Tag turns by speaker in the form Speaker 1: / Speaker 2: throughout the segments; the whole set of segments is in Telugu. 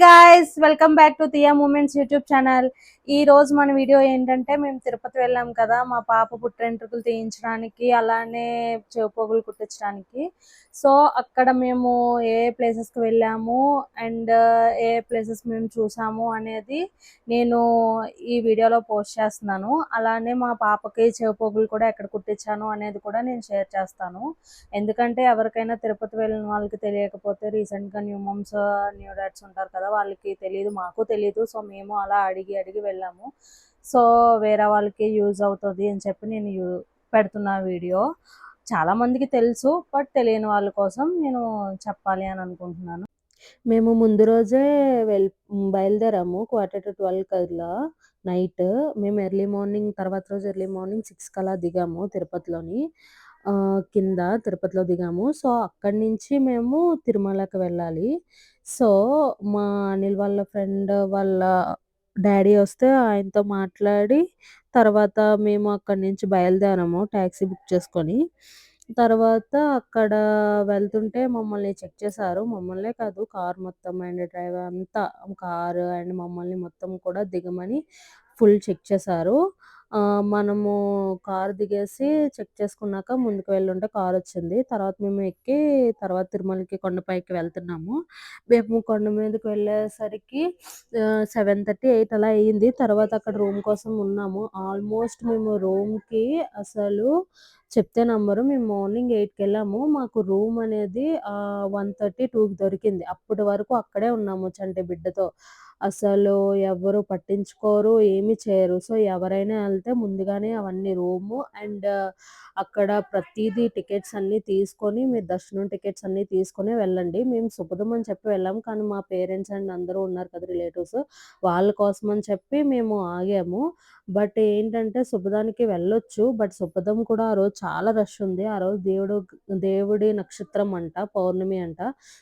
Speaker 1: Guys guys welcome back to Thiya moments YouTube channel ఈ రోజు మన వీడియో ఏంటంటే మేము తిరుపతి వెళ్ళాం కదా మా పాప పుట్టెంట్రుకులు తీయించడానికి అలానే చెవుపోగులు కుట్టించడానికి. సో అక్కడ మేము ఏ ప్లేసెస్కి వెళ్ళాము అండ్ ఏ ప్లేసెస్ మేము చూసాము అనేది నేను ఈ వీడియోలో పోస్ట్ చేస్తున్నాను. అలానే మా పాపకి చెవుపోగులు కూడా ఎక్కడ కుట్టించాను అనేది కూడా నేను షేర్ చేస్తాను. ఎందుకంటే ఎవరికైనా తిరుపతి వెళ్ళిన వాళ్ళకి తెలియకపోతే రీసెంట్గా న్యూ మమ్స్ న్యూ డాడ్స్ ఉంటారు కదా వాళ్ళకి తెలియదు మాకు తెలియదు సో మేము అలా అడిగి అడిగి వెళ్ళాము. సో వేరే వాళ్ళకి యూజ్ అవుతుంది అని చెప్పి నేను యూ- పెడుతున్న వీడియో. చాలా మందికి తెలుసు బట్ తెలియని వాళ్ళ కోసం నేను చెప్పాలి అని అనుకుంటున్నాను. మేము ముందు రోజే వెల్ బయలుదేరాము క్వార్టర్ టు ట్వెల్వ్ కల్లా నైట్. మేము ఎర్లీ మార్నింగ్ తర్వాత రోజు ఎర్లీ మార్నింగ్ సిక్స్ కల్లా దిగాము తిరుపతిలోని. కింద తిరుపతిలో దిగాము. సో అక్కడి నుంచి మేము తిరుమలకి వెళ్ళాలి. సో మా అనిల్ వాళ్ళ ఫ్రెండ్ వాళ్ళ డాడీ వస్తే ఆయనతో మాట్లాడి తర్వాత మేము అక్కడి నుంచి బయలుదేరాము ట్యాక్సీ బుక్ చేసుకొని. తర్వాత అక్కడ వెళ్తుంటే మమ్మల్ని చెక్ చేశారు. మమ్మల్నే కాదు కార్ మొత్తం అండ్ డ్రైవర్ అంతా కారు అండ్ మమ్మల్ని మొత్తం కూడా దిగమని ఫుల్ చెక్ చేశారు. మనము కార్ దిగేసి చెక్ చేసుకున్నాక ముందుకు వెళ్ళుంటే కారు వచ్చింది. తర్వాత మేము ఎక్కి తర్వాత తిరుమలకి కొండపైకి వెళ్తున్నాము. మేము కొండ మీదకి వెళ్ళేసరికి సెవెన్ థర్టీ ఎయిట్ అలా అయ్యింది తర్వాత అక్కడ రూమ్ కోసం ఉన్నాము. ఆల్మోస్ట్ మేము రూమ్కి అసలు చెప్తే నమ్మరు మేము మార్నింగ్ ఎయిట్కి వెళ్ళాము మాకు రూమ్ అనేది వన్ థర్టీ టూకి దొరికింది. అప్పటి వరకు అక్కడే ఉన్నాము చంటి బిడ్డతో. అసలు ఎవరు పట్టించుకోరు ఏమి చేయరు. సో ఎవరైనా వెళ్తే ముందుగానే అవన్నీ రూము అండ్ అక్కడ ప్రతిదీ టికెట్స్ అన్నీ తీసుకొని మీరు దర్శనం టికెట్స్ అన్నీ తీసుకొని వెళ్ళండి. మేము శుభదం అని చెప్పి వెళ్ళాము కానీ మా పేరెంట్స్ అండ్ అందరూ ఉన్నారు కదా రిలేటివ్స్. వాళ్ళ కోసం అని చెప్పి మేము ఆగాము. బట్ ఏంటంటే శుభదానికి వెళ్ళొచ్చు. బట్ శుభదం కూడా ఆ రోజు చాలా రష్ ఉంది. ఆ రోజు దేవుడు దేవుడి నక్షత్రం అంట పౌర్ణమి అంట.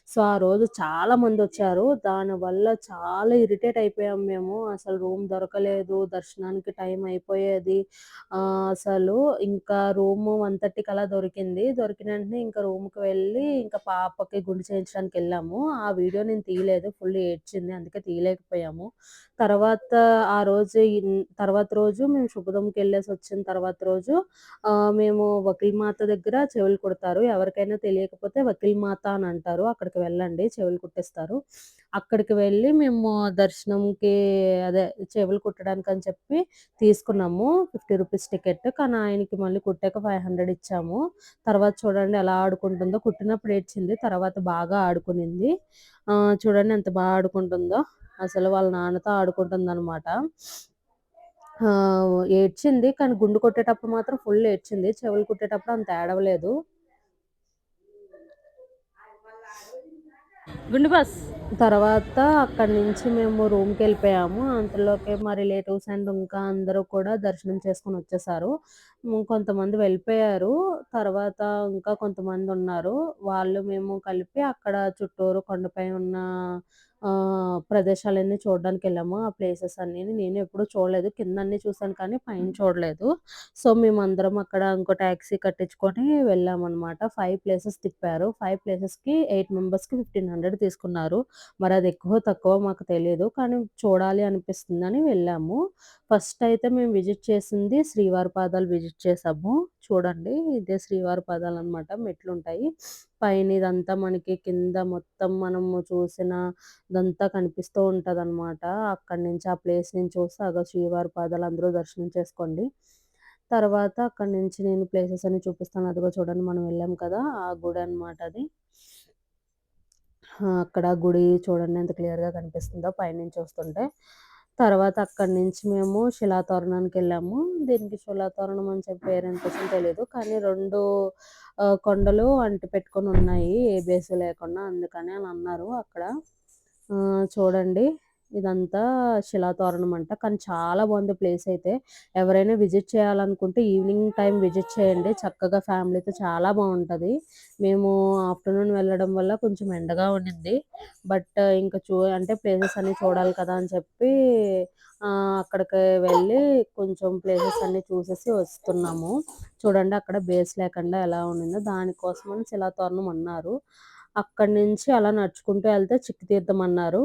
Speaker 1: సో ఆ రోజు చాలా మంది వచ్చారు. దానివల్ల చాలా ఇరిటేట్ అయిపోయాం మేము. అసలు రూమ్ దొరకలేదు దర్శనానికి టైం అయిపోయేది. అసలు ఇంకా రూమ్ వన్ థర్టీకి అలా దొరికింది. దొరికిన వెంటనే ఇంకా రూమ్కి వెళ్ళి ఇంకా పాపకి గుండె చేయించడానికి వెళ్ళాము. ఆ వీడియో నేను తీయలేదు. ఫుల్ ఏడ్చింది. అందుకే తీయలేకపోయాము. తర్వాత ఆ రోజు తర్వాత రోజు మేము శుభదంకి వెళ్ళేసి వచ్చిన తర్వాత రోజు మేము వకీల్ మాత దగ్గర చెవులు కుడతారు. ఎవరికైనా తెలియకపోతే వకీల్ మాత అని అంటారు. అక్కడికి వెళ్ళండి చెవులు కుట్టిస్తారు. అక్కడికి వెళ్ళి మేము దర్శనంకి అదే చెవులు కుట్టడానికి అని చెప్పి తీసుకున్నాము. Fifty rupees ticket. కానీ ఆయనకి మళ్ళీ కుట్టాక ఫైవ్ హండ్రెడ్ ఇచ్చాము. తర్వాత చూడండి ఎలా ఆడుకుంటుందో. కుట్టినప్పుడు ఏడ్చింది తర్వాత బాగా ఆడుకునింది. ఆ, చూడండి ఎంత బాగా ఆడుకుంటుందో. అసలు వాళ్ళ నాన్నతో ఆడుకుంటుంది అనమాట ఏడ్చింది. కానీ గుండు కొట్టేటప్పుడు మాత్రం ఫుల్ ఏడ్చింది. చెవులు కుట్టేటప్పుడు అంత ఏడవలేదు. గుండు బస్. తర్వాత అక్కడి నుంచి మేము రూమ్కి వెళ్ళిపోయాము. అంతలోకి మా రిలేటివ్స్ అండ్ ఇంకా అందరూ కూడా దర్శనం చేసుకొని వచ్చేసారు. కొంతమంది వెళ్ళిపోయారు. తర్వాత ఇంకా కొంతమంది ఉన్నారు. వాళ్ళు మేము కలిపి అక్కడ చుట్టూరు కొండపై ఉన్న ప్రదేశాలన్నీ చూడడానికి వెళ్ళాము ఆ ప్లేసెస్ అన్ని నేను ఎప్పుడు చూడలేదు. కింద అన్ని చూసాను కానీ పైన చూడలేదు. సో మేము అందరం అక్కడ ఇంకో ట్యాక్సీ కట్టించుకొని వెళ్ళామన్నమాట. ఫైవ్ ప్లేసెస్ తిప్పారు. ఫైవ్ ప్లేసెస్కి ఎయిట్ మెంబర్స్కి ఫిఫ్టీన్ హండ్రెడ్ తీసుకున్నారు. మరి అది ఎక్కువ తక్కువ మాకు తెలియదు కానీ చూడాలి అనిపిస్తుందని వెళ్ళాము. ఫస్ట్ అయితే మేము విజిట్ చేసింది శ్రీవారి పాదాలు విజిట్ చేసాము. చూడండి. ఇదే శ్రీవారి పదాలు అనమాట మెట్లు ఉంటాయి పైన ఇదంతా మనకి కింద మొత్తం మనము చూసిన ఇదంతా కనిపిస్తూ ఉంటుంది అనమాట అక్కడి నుంచి ఆ ప్లేస్ నుంచి చూస్తే అగో శ్రీవారి పాదాలు అందరూ దర్శనం చేసుకోండి. తర్వాత అక్కడి నుంచి నేను ప్లేసెస్ అన్ని చూపిస్తాను. అదిగో చూడండి మనం వెళ్ళాం కదా ఆ గుడి అన్నమాట అది. అక్కడ గుడి చూడండి ఎంత క్లియర్గా కనిపిస్తుందో పైనుంచి వస్తుంటే తర్వాత అక్కడి నుంచి మేము శిలాతోరణానికి వెళ్ళాము. దీనికి శిలాతోరణం అని చెప్పి పేరెంట్స్ తెలియదు కానీ రెండు కొండలు అంటి పెట్టుకొని ఉన్నాయి. ఏ బేస్ లేకుండా అందుకని అని అన్నారు అక్కడ. చూడండి. ఇదంతా శిలాతోరణం అంట కానీ చాలా బాగుంది ప్లేస్ అయితే. ఎవరైనా విజిట్ చేయాలనుకుంటే ఈవినింగ్ టైం విజిట్ చేయండి. చక్కగా ఫ్యామిలీతో చాలా బాగుంటుంది. మేము ఆఫ్టర్నూన్ వెళ్ళడం వల్ల కొంచెం ఎండగా ఉండింది. బట్ ఇంకా చూ అంటే ప్లేసెస్ అన్ని చూడాలి కదా అని చెప్పి అక్కడికి వెళ్ళి కొంచెం ప్లేసెస్ అన్ని చూసేసి వస్తున్నాము. చూడండి అక్కడ బేస్ లేకుండా ఎలా ఉండిందో. దానికోసమని శిలాతోరణం అన్నారు. అక్కడి నుంచి అలా నడుచుకుంటూ వెళ్తే చిక్కు తీర్థం అన్నారు.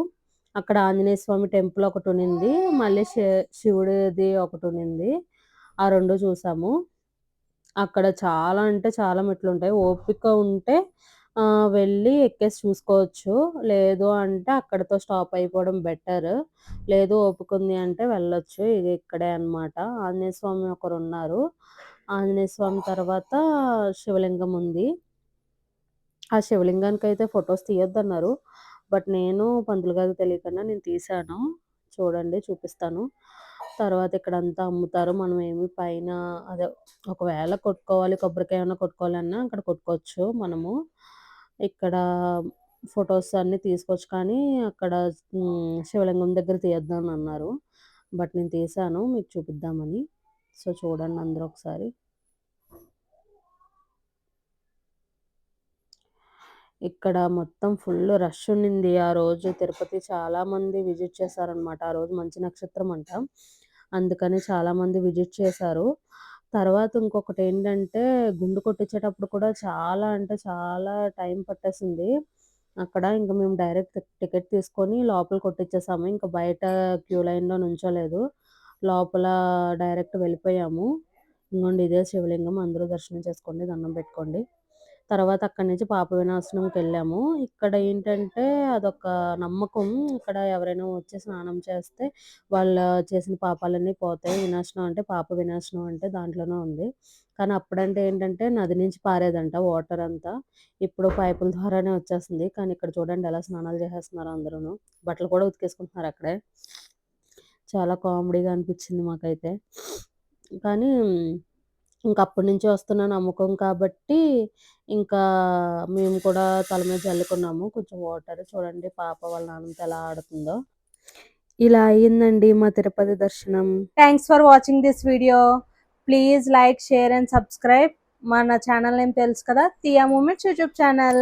Speaker 1: అక్కడ ఆంజనేయ స్వామి టెంపుల్ ఒకటి ఉన్నింది. మళ్ళీ శి- శివుడిది ఒకటి ఉన్నింది. ఆ రెండు చూసాము. అక్కడ చాలా అంటే చాలా మెట్లు ఉంటాయి. ఓపిక ఉంటే వెళ్ళి ఎక్కేసి చూసుకోవచ్చు. లేదు అంటే అక్కడతో స్టాప్ అయిపోవడం బెటర్. లేదు ఓపిక ఉంది అంటే వెళ్ళొచ్చు. ఇది ఇక్కడే అన్నమాట. ఆంజనేయ స్వామి ఒకరు ఉన్నారు. ఆంజనేయ స్వామి తర్వాత శివలింగం ఉంది. ఆ శివలింగానికి అయితే ఫొటోస్ తీయొద్దన్నారు. బట్ నేను పంతులు గారికి తెలియకుండా నేను తీసాను. చూడండి చూపిస్తాను. తర్వాత ఇక్కడ అంతా అమ్ముతారు. మనం ఏమి పైన అదే ఒకవేళ కొట్టుకోవాలి కొబ్బరికాయ ఏమైనా కొట్టుకోవాలన్నా అక్కడ కొట్టుకోవచ్చు మనము. ఇక్కడ ఫొటోస్ అన్ని తీసుకోవచ్చు కానీ అక్కడ శివలింగం దగ్గర తీయొద్దని అన్నారు. బట్ నేను తీసాను మీకు చూపిద్దామని. సో చూడండి అందరూ ఒకసారి. ఇక్కడ మొత్తం ఫుల్ రష్ ఉండింది. ఆ రోజు తిరుపతి చాలా మంది విజిట్ చేశారనమాట ఆ రోజు మంచి నక్షత్రం అంట. అందుకని చాలా మంది విజిట్ చేశారు. తర్వాత ఇంకొకటి ఏంటంటే గుండు కొట్టించేటప్పుడు కూడా చాలా అంటే చాలా టైం పట్టేసింది. అక్కడ ఇంకా మేము డైరెక్ట్ టికెట్ తీసుకొని లోపల కొట్టించేసాము ఇంకా బయట క్యూ లైన్లో నుంచోలేదు. లోపల డైరెక్ట్ వెళ్ళిపోయాము. ఇంకోండి ఇదే శివలింగం. అందరూ దర్శనం చేసుకోండి దండం పెట్టుకోండి. తర్వాత అక్కడి నుంచి పాప వినాశనంకి వెళ్ళాము. ఇక్కడ ఏంటంటే అదొక నమ్మకం. ఇక్కడ ఎవరైనా వచ్చి స్నానం చేస్తే వాళ్ళ చేసిన పాపాలన్నీ పోతాయి. వినాశనం అంటే పాప వినాశనం అంటే దాంట్లోనే ఉంది. కానీ అప్పుడంటే ఏంటంటే నది నుంచి పారేదంట వాటర్ అంతా. ఇప్పుడు పైపుల ద్వారానే వచ్చేస్తుంది. కానీ ఇక్కడ చూడండి ఎలా స్నానాలు చేసేస్తున్నారు అందరూ బట్టలు కూడా ఉతికేసుకుంటున్నారు అక్కడే. చాలా కామెడీగా అనిపించింది మాకైతే. కానీ ఇంక అప్పటి నుంచి వస్తున్న నమ్మకం కాబట్టి ఇంకా మేము కూడా తల మీద చల్లుకున్నాము. కొంచెం వాటర్ చూడండి పాప వాళ్ళ నాన్నతో ఎలా ఆడుతుందో. ఇలా అయ్యిందండి మా తిరుపతి దర్శనం.
Speaker 2: Thanks for watching this video please like share and subscribe మన ఛానల్ నేమ్ తెలుసు కదా తియా మూమెంట్స్ యూట్యూబ్ ఛానల్